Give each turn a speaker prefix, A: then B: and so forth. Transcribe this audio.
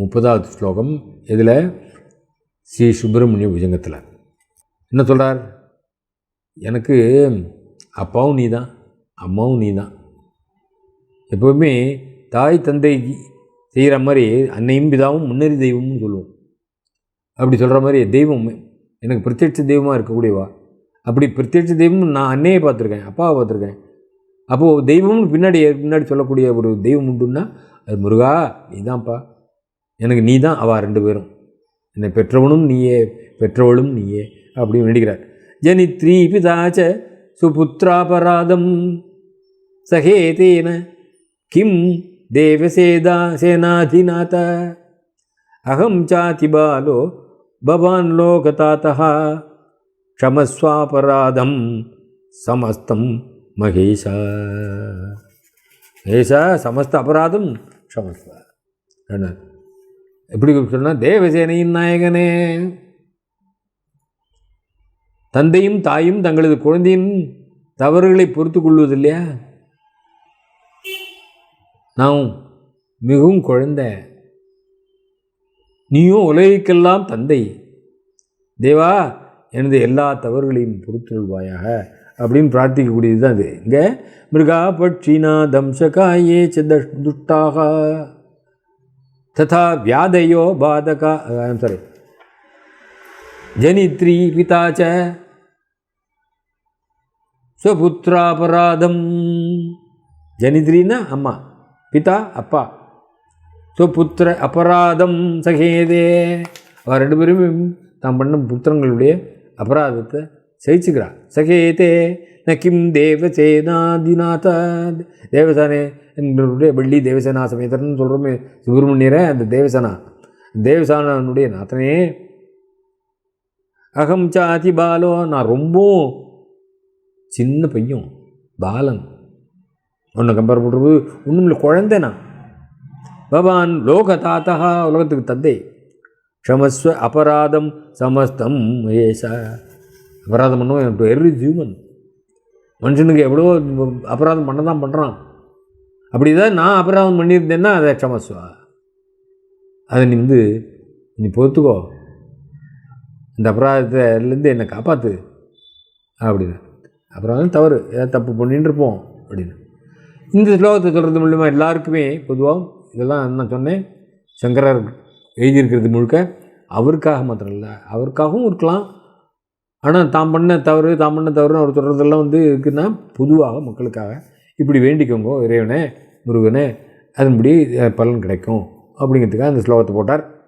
A: முப்பதாவது ஸ்லோகம் இதில் ஸ்ரீ சுப்பிரமணிய புஜங்கத்தில் என்ன சொல்கிறார் எனக்கு அப்பாவும் நீ தான் அம்மாவும் நீ தான் எப்போவுமே தாய் தந்தை செய்கிற மாதிரி அன்னையும் பிதாவும் முன்னறி தெய்வம்னு சொல்லுவோம் அப்படி சொல்கிற மாதிரி தெய்வம் எனக்கு பிரத்யட்ச தெய்வமாக இருக்கக்கூடியவா அப்படி பிரத்யட்ச தெய்வம் நான் அன்னையை பார்த்துருக்கேன் அப்பாவை பார்த்துருக்கேன் அப்போது தெய்வம்னு பின்னாடி பின்னாடி சொல்லக்கூடிய ஒரு தெய்வம் உண்டுன்னா அது முருகா நீ தான்ப்பா எனக்கு நீ தான் அவா ரெண்டு பேரும் என்னை பெற்றவனும் நீயே பெற்றவளும் நீயே அப்படின்னு வேண்டுகிறார் த்ரீ பிதாச்ச சுபுத்திராபராதம் சகேதேன கிம் தேவசேதா சேனாதிநாத அகம் சாதி பவான் லோகதாத்தா க்ஷமஸ்வாபராதம் சமஸ்தம் மகேஷா மகேஷா சமஸ்த அபராதம் க்ஷமஸ்வா எப்படி சொன்னால் தேவசேனையின் நாயகனே தந்தையும் தாயும் தங்களது குழந்தையின் தவறுகளை பொறுத்து கொள்வது இல்லையா நாம் மிகவும் குழந்தை நீயும் உலகிற்கெல்லாம் தந்தை தேவா எனது எல்லா தவறுகளையும் கொள்வாயாக அப்படின்னு பிரார்த்திக்கக்கூடியது தான் அது இங்கே மிருகா பட்சினா தம்சகாயே துஷ்டாகா તથા વ્યાધયો બાધકા આઈ એમ સોરી જનિત્રી પિતા ચ ಸ್ವಪುತ್ರಾಪರಾಧಂ ಜನಿದ್ರಿನ ಅಮ್ಮ ಪಿತಾ ಅಪ್ಪ ಸ್ವபுத்திர அபராதம் சகேதே அவர் ரெண்டு பேரும் தான் பண்ண புத்திரங்களுடைய அபராதத்தை சகிச்சுக்கிறார் சகேதே நக்கிம் கிம் தேவசேனாதிநாதாத் தேவசேனே என்கிறவருடைய வெள்ளி தேவசேனா சமேதர்னு சொல்கிறோமே சுப்பிரமணியரே அந்த தேவசேனா தேவசானனுடைய நாத்தனே அகம் சாதி பாலோ நான் ரொம்பவும் சின்ன பையன் பாலன் ஒன்று கம்பேர் பண்ணுறது ஒன்றும் இல்லை குழந்தை நான் பவான் லோக தாத்தா உலகத்துக்கு தந்தை க்ஷமஸ்வ அபராதம் சமஸ்தம் ஏசா அபராதம் பண்ணுவோம் எவ்ரி ஹியூமன் மனுஷனுக்கு எவ்வளவோ அபராதம் பண்ண தான் பண்ணுறான் அப்படி தான் நான் அபராதம் பண்ணியிருந்தேன்னா அதை க்ஷமசுவா அதை நீ வந்து நீ பொறுத்துக்கோ இந்த அபராதத்தைலேருந்து என்னை காப்பாற்று அப்படின்னு அபராதம் தவறு ஏதாவது தப்பு பண்ணின்னு இருப்போம் அப்படின்னு இந்த ஸ்லோகத்தை சொல்கிறது மூலிமா எல்லாருக்குமே பொதுவாக இதெல்லாம் நான் சொன்னேன் சங்கரர் எழுதியிருக்கிறது முழுக்க அவருக்காக மாத்திரம் இல்லை அவருக்காகவும் இருக்கலாம் ஆனால் தான் பண்ண தவறு தான் பண்ண தவறுன்னு அவர் சொல்கிறதெல்லாம் வந்து இருக்குன்னா பொதுவாக மக்களுக்காக இப்படி வேண்டிக்கோங்க இறைவனே முருகனே அதன்படி பலன் கிடைக்கும் அப்படிங்கிறதுக்காக அந்த ஸ்லோகத்தை போட்டார்